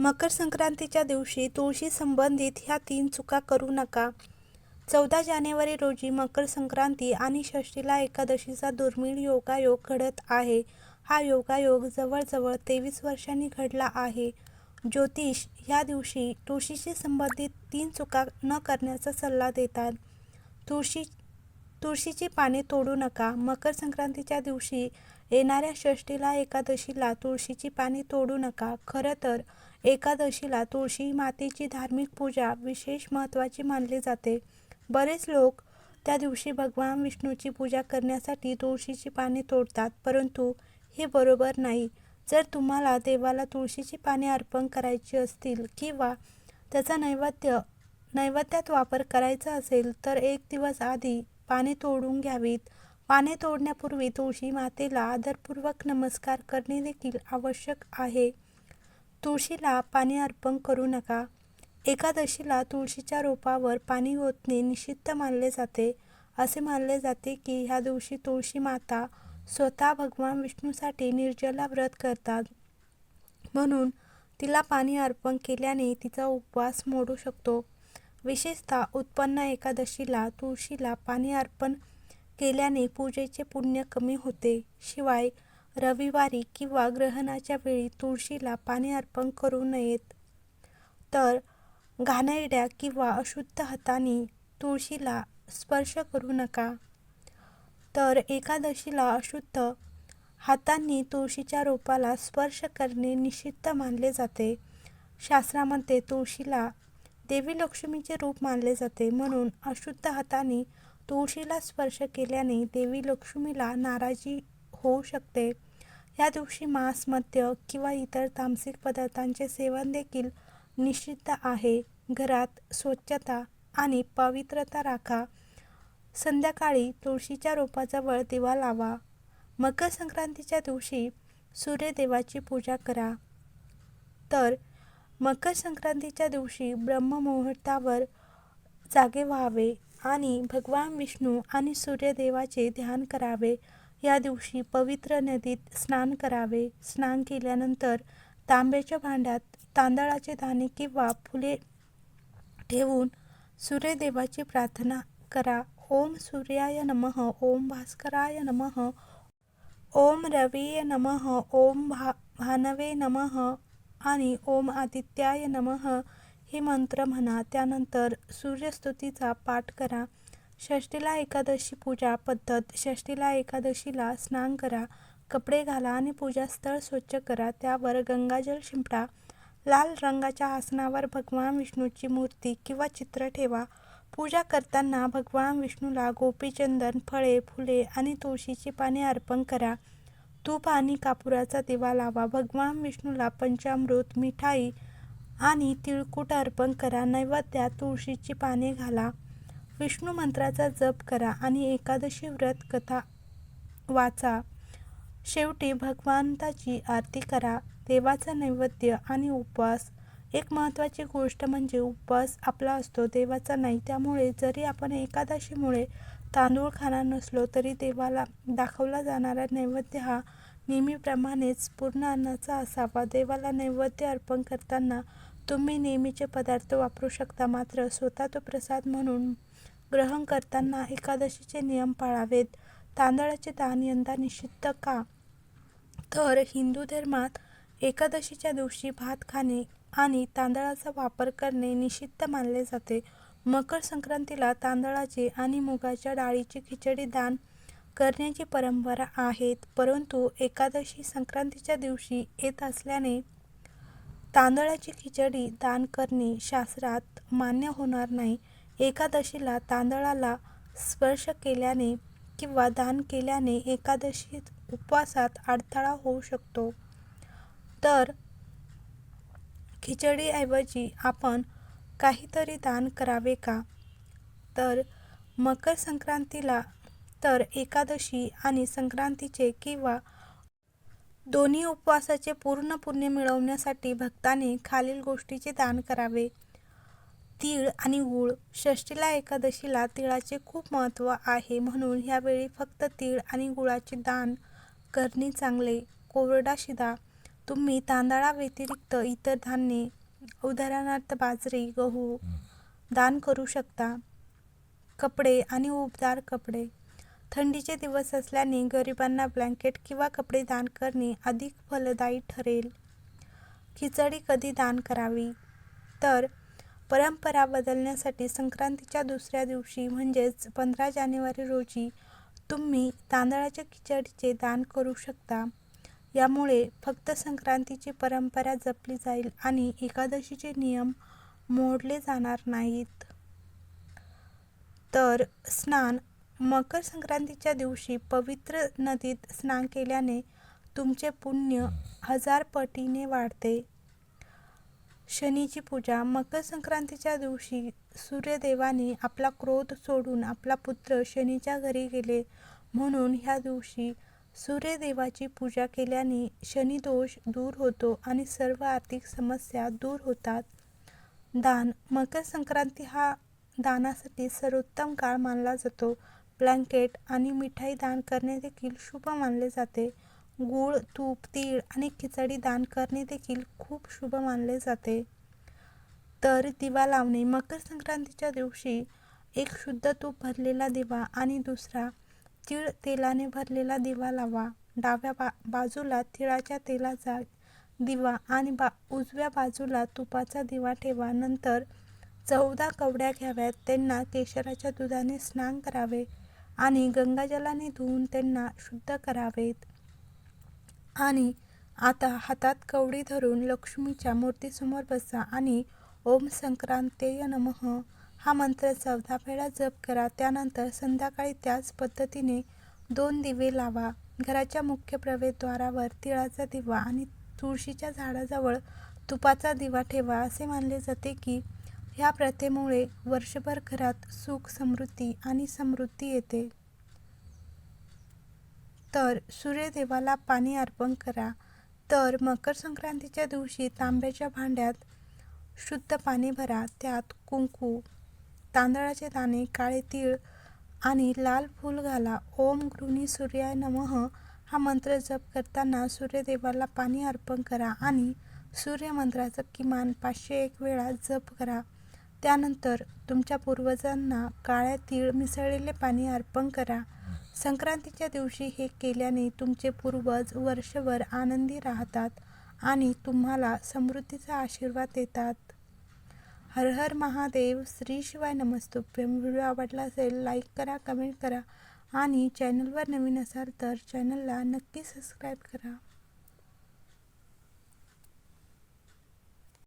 मकर संक्रांतीच्या दिवशी तुळशी संबंधित ह्या तीन चुका करू नका. चौदा जानेवारी रोजी मकर संक्रांती आणि षष्टीला एकादशीचा दुर्मिळ योगायोग घडत आहे. हा योगायोग जवळजवळ तेवीस वर्षांनी घडला आहे. ज्योतिष ह्या दिवशी तुळशीशी संबंधित तीन चुका न करण्याचा सल्ला देतात. तुळशी तुळशीची पाने तोडू नका. मकर संक्रांतीच्या दिवशी येणाऱ्या षष्टीला एकादशीला तुळशीची पाने तोडू नका. खरं तर एकादशीला तुळशी मातेची धार्मिक पूजा विशेष महत्त्वाची मानली जाते. बरेच लोक त्या दिवशी भगवान विष्णूची पूजा करण्यासाठी तुळशीची पाने तोडतात परंतु हे बरोबर नाही. जर तुम्हाला देवाला तुळशीची पाने अर्पण करायची असतील किंवा त्याचा नैवेद्य नैवेद्यात वापर करायचा असेल तर एक दिवस आधी पाने तोडून घ्यावीत. पाने तोडण्यापूर्वी तुळशी मातेला आदरपूर्वक नमस्कार करणे देखील आवश्यक आहे. तुळशीला पाणी अर्पण करू नका. एकादशीला तुळशीच्या रोपावर पाणी ओतणे निषिद्ध मानले जाते. असे मानले जाते की ह्या दिवशी तुळशी माता स्वतः भगवान विष्णूसाठी निर्जला व्रत करतात. म्हणून तिला पाणी अर्पण केल्याने तिचा उपवास मोडू शकतो. विशेषतः उत्पन्न एकादशीला तुळशीला पाणी अर्पण केल्याने पूजेचे पुण्य कमी होते. शिवाय रविवारी किंवा ग्रहणाच्या वेळी तुळशीला पाणी अर्पण करू नयेत. तर घाणेरड्या किंवा अशुद्ध हाताने तुळशीला स्पर्श करू नका. तर एकादशीला अशुद्ध हातांनी तुळशीच्या रोपाला स्पर्श करणे निषिद्ध मानले जाते. शास्त्रामध्ये तुळशीला देवी लक्ष्मीचे रूप मानले जाते. म्हणून अशुद्ध हाताने तुळशीला स्पर्श केल्याने देवी लक्ष्मीला नाराजी होऊ शकते. या दिवशी मांस मद्य किंवा इतर तामसिक पदार्थांचे सेवन देखील निषिद्ध आहे. घरात स्वच्छता आणि पवित्रता राखा. संध्याकाळी तुळशीच्या रोपाजवळ दिवा लावा. मकर संक्रांतीच्या दिवशी सूर्यदेवाची पूजा करा. तर मकर संक्रांतीच्या दिवशी ब्रह्ममुहूर्तावर जागे व्हावे. आणि भगवान विष्णू आणि सूर्यदेवाचे ध्यान करावे. या दिवशी पवित्र नदीत स्नान करावे. स्नान केल्यानंतर तांब्याच्या भांड्यात तांदळाचे दाणे किंवा फुले ठेवून सूर्यदेवाची प्रार्थना करा. ओम सूर्याय नमः ओम भास्कराय नमः ओम रवीय नमः ओम भा भानवे नमः आणि ओम आदित्याय नमः. हे मंत्र म्हणा त्यानंतर सूर्यस्तुतीचा पाठ करा. षष्टीला एकादशी पूजा पद्धत षष्टीला एकादशीला स्नान करा कपडे घाला आणि पूजास्थळ स्वच्छ करा. त्यावर गंगाजल शिंपडा. लाल रंगाच्या आसनावर भगवान विष्णूची मूर्ती किंवा चित्र ठेवा. पूजा करताना भगवान विष्णूला गोपीचंदन फळे फुले आणि तुळशीची पाने अर्पण करा. तूप आणि कापुराचा दिवा लावा. भगवान विष्णूला पंचामृत मिठाई आणि तिळकूट अर्पण करा नैवेद्यात तुळशीची पाने घाला विष्णू मंत्राचा जप करा आणि एकादशी व्रत कथा वाचा. शेवटी भगवंताची आरती करा. देवाचा नैवेद्य आणि उपवास. एक महत्त्वाची गोष्ट म्हणजे उपवास आपला असतो देवाचा नाही. त्यामुळे जरी आपण एकादशीमुळे तांदूळ खाणार नसलो तरी देवाला दाखवला जाणारा नैवेद्य हा नेहमीप्रमाणेच पूर्ण अन्नाचा असावा. देवाला नैवेद्य अर्पण करताना तुम्ही नेहमीचे पदार्थ वापरू शकता मात्र स्वतः तो प्रसाद म्हणून ग्रहण करताना एकादशीचे नियम पाळावेत. तांदळाचे दान यंदा निषिद्ध का? तर हिंदू धर्मात एकादशीच्या दिवशी भात खाणे आणि तांदळाचा वापर करणे निषिद्ध मानले जाते. मकर संक्रांतीला तांदळाचे आणि मुगाच्या डाळीची खिचडी दान करण्याची परंपरा आहेत परंतु एकादशी संक्रांतीच्या दिवशी येत असल्याने तांदळाची खिचडी दान करणे शास्त्रात मान्य होणार नाही. एकादशीला तांदळाला स्पर्श केल्याने किंवा दान केल्याने एकादशी उपवासात अडथळा होऊ शकतो. तर खिचडीऐवजी आपण काहीतरी दान करावे का? तर मकर संक्रांतीला तर एकादशी आणि संक्रांतीचे किंवा दोन्ही उपवासाचे पूर्ण पुण्य मिळवण्यासाठी भक्ताने खालील गोष्टीचे दान करावे. तीळ आणि गूळ. षष्टीला एकादशीला तिळाचे खूप महत्त्व आहे म्हणून ह्यावेळी फक्त तीळ आणि गुळाचे दान करणे चांगले. कोरडा शिदा तुम्ही तांदळाव्यतिरिक्त इतर धान्ये उदाहरणार्थ बाजरी गहू दान करू शकता. कपडे आणि उबदार कपडे. थंडीचे दिवस असल्याने गरिबांना ब्लँकेट किंवा कपडे दान करणे अधिक फलदायी ठरेल. खिचडी कधी दान करावी? तर परंपरा बदलण्यासाठी संक्रांतीच्या दुसऱ्या दिवशी म्हणजेच पंधरा जानेवारी रोजी तुम्ही तांदळाच्या खिचडीचे दान करू शकता. यामुळे फक्त संक्रांतीची परंपरा जपली जाईल आणि एकादशीचे नियम मोडले जाणार नाहीत. तर स्नान मकर संक्रांतीच्या दिवशी पवित्र नदीत स्नान केल्याने तुमचे पुण्य हजार पटीने वाढते. शनीची पूजा मकर संक्रांतीच्या दिवशी सूर्यदेवाने आपला क्रोध सोडून आपला पुत्र शनीच्या घरी गेले म्हणून ह्या दिवशी सूर्यदेवाची पूजा केल्याने शनिदोष दूर होतो आणि सर्व आर्थिक समस्या दूर होतात. दान मकर संक्रांती हा दानासाठी सर्वोत्तम काळ मानला जातो. ब्लँकेट आणि मिठाई दान करणे देखील शुभ मानले जाते. गूळ तूप तीळ आणि खिचडी दान करणे देखील खूप शुभ मानले जाते. तर दिवा लावणे मकर संक्रांतीच्या दिवशी एक शुद्ध तूप भरलेला दिवा आणि दुसरा तीळ तेलाने भरलेला दिवा लावा. डाव्या बा बाजूला तिळाच्या तेलाचा दिवा आणि बा उजव्या बाजूला तुपाचा दिवा ठेवा. नंतर चौदा कवड्या घ्याव्यात. त्यांना केशराच्या दुधाने स्नान करावे. आणि गंगाजलाने धुवून त्यांना शुद्ध करावेत. आणि आता हातात कवडी धरून लक्ष्मीच्या मूर्तीसमोर बसा आणि ओम संक्रांतेय नमः. हा मंत्र चौदा वेळा जप करा. त्यानंतर संध्याकाळी त्याच पद्धतीने दोन दिवे लावा. घराच्या मुख्य प्रवेशद्वारावर तिळाचा दिवा आणि तुळशीच्या झाडाजवळ तुपाचा दिवा ठेवा. असे मानले जाते की ह्या प्रथेमुळे वर्षभर घरात सुख समृद्धी आणि समृद्धी येते. तर सूर्यदेवाला पाणी अर्पण करा. तर मकर संक्रांतीच्या दिवशी तांब्याच्या भांड्यात शुद्ध पाणी भरा. त्यात कुंकू तांदळाचे दाणे काळे तीळ आणि लाल फूल घाला. ओम गृहिणी सूर्याय नमः हा मंत्र जप करताना सूर्यदेवाला पाणी अर्पण करा आणि सूर्यमंत्राचा किमान पाचशे एक वेळा जप करा. त्यानंतर तुमच्या पूर्वजांना काळ्या तीळ मिसळलेले पाणी अर्पण करा. संक्रांतीच्या दिवशी हे केल्याने तुमचे पूर्वज वर्षभर आनंदी राहतात आणि तुम्हाला समृद्धीचा आशीर्वाद देतात. हर हर महादेव श्री शिवाय नमस्तुभ्यम व्हिडिओ आवडला असेल लाईक करा कमेंट करा आणि चॅनलवर नवीन असाल तर चॅनलला नक्की सबस्क्राईब करा.